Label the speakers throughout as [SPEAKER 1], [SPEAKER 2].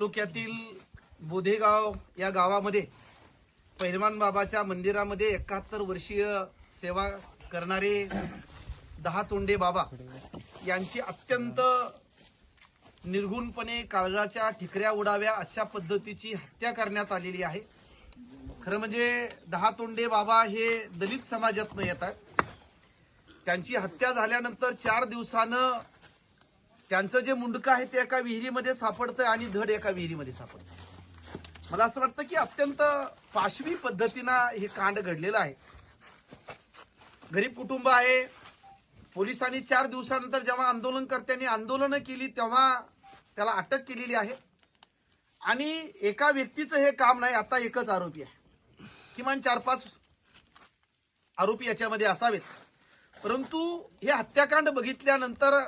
[SPEAKER 1] तालुक्यातील बोधेगाव या गावामध्ये पैलवान बाबाच्या मंदिरामध्ये एकाहत्तर वर्षीय सेवा करणारे दहा तोंडे बाबा यांची अत्यंत निर्गुणपणे काळजाच्या ठिकऱ्या उडाव्या अशा पद्धतीची हत्या करण्यात आलेली आहे. खरं म्हणजे दहा तोंडे बाबा हे दलित समाजातनं येतात. त्यांची हत्या झाल्यानंतर चार दिवसानं त्यांचं जे मुंडकं आहे ते एका विहिरीमध्ये सापडतं आणि धड एका विहिरीमध्ये सापडतं मला असं वाटतं की अत्यंत पाशवी पद्धतीनं हे कांड घडलेलं आहे. गरीब कुटुंब आहे. पोलिसांनी चार दिवसानंतर जेव्हा आंदोलनकर्त्यांनी आंदोलनं केली तेव्हा त्याला अटक केलेली आहे. आणि एका व्यक्तीचं हे काम नाही आता एकच आरोपी आहे. किमान चार पाच आरोपी याच्यामध्ये असावेत. परंतु हे हत्याकांड बघितल्यानंतर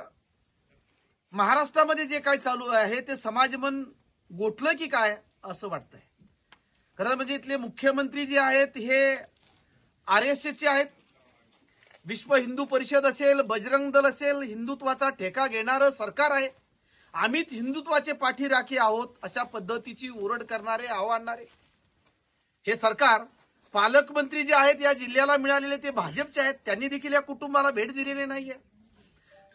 [SPEAKER 1] महाराष्ट्रामध्ये जे काय चालू आहे ते समाजमन गोठलं की काय असं वाटतंय. खरं म्हणजे इथले मुख्यमंत्री जे आहेत हे आर एस एसचे आहेत. विश्व हिंदू परिषद असेल बजरंग दल असेल हिंदुत्वाचा ठेका घेणारं सरकार आहे. आम्हीच हिंदुत्वाचे पाठीराखी आहोत अशा पद्धतीची ओरड करणारे आव्हानणारे. हे सरकार पालकमंत्री जे आहेत या जिल्ह्याला मिळालेले ते भाजपचे आहेत त्यांनी देखील या कुटुंबाला भेट दिलेली नाहीये.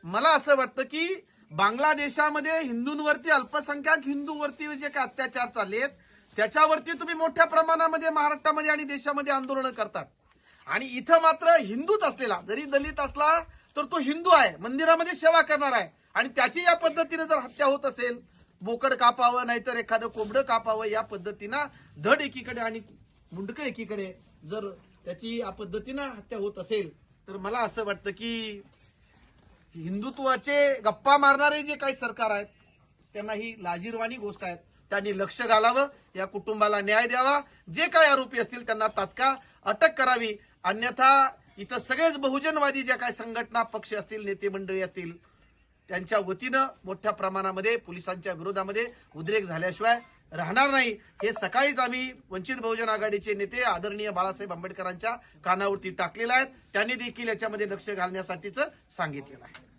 [SPEAKER 1] मला असं वाटतं की बांगलादेशामध्ये हिंदूंवरती अल्पसंख्याक हिंदूवरती जे काही अत्याचार चालले आहेत त्याच्यावरती तुम्ही मोठ्या प्रमाणामध्ये महाराष्ट्रामध्ये आणि देशामध्ये आंदोलनं करतात. आणि इथं मात्र हिंदूच असलेला जरी दलित असला तर तो हिंदू आहे मंदिरामध्ये सेवा करणार आहे. आणि त्याची या पद्धतीने जर हत्या होत असेल बोकड कापावं नाहीतर एखादं कोंबडं कापावं या पद्धतीनं धड एकीकडे आणि मुंडकं एकीकडे जर त्याची या पद्धतीनं हत्या होत असेल तर मला असं वाटतं की हिंदुत्वाचे गप्पा मारणारे जे काही सरकार आहेत त्यांना ही लाजीरवाणी गोष्ट आहेत त्यांनी लक्ष घालावं या कुटुंबाला न्याय द्यावा. जे काही आरोपी असतील त्यांना तात्काळ अटक करावी. अन्यथा इथं सगळेच बहुजनवादी ज्या काही संघटना पक्ष असतील नेते मंडळी असतील त्यांच्या वतीनं मोठ्या प्रमाणामध्ये पोलिसांच्या विरोधामध्ये उद्रेक झाल्याशिवाय राहणार नाही. हे सकाळीच आम्ही वंचित बहुजन आघाडीचे नेते आदरणीय बाळासाहेब आंबेडकरांच्या कानावरती टाकलेलं आहे त्यांनी देखील याच्यामध्ये लक्ष घालण्यासाठीच सांगितलेलं आहे.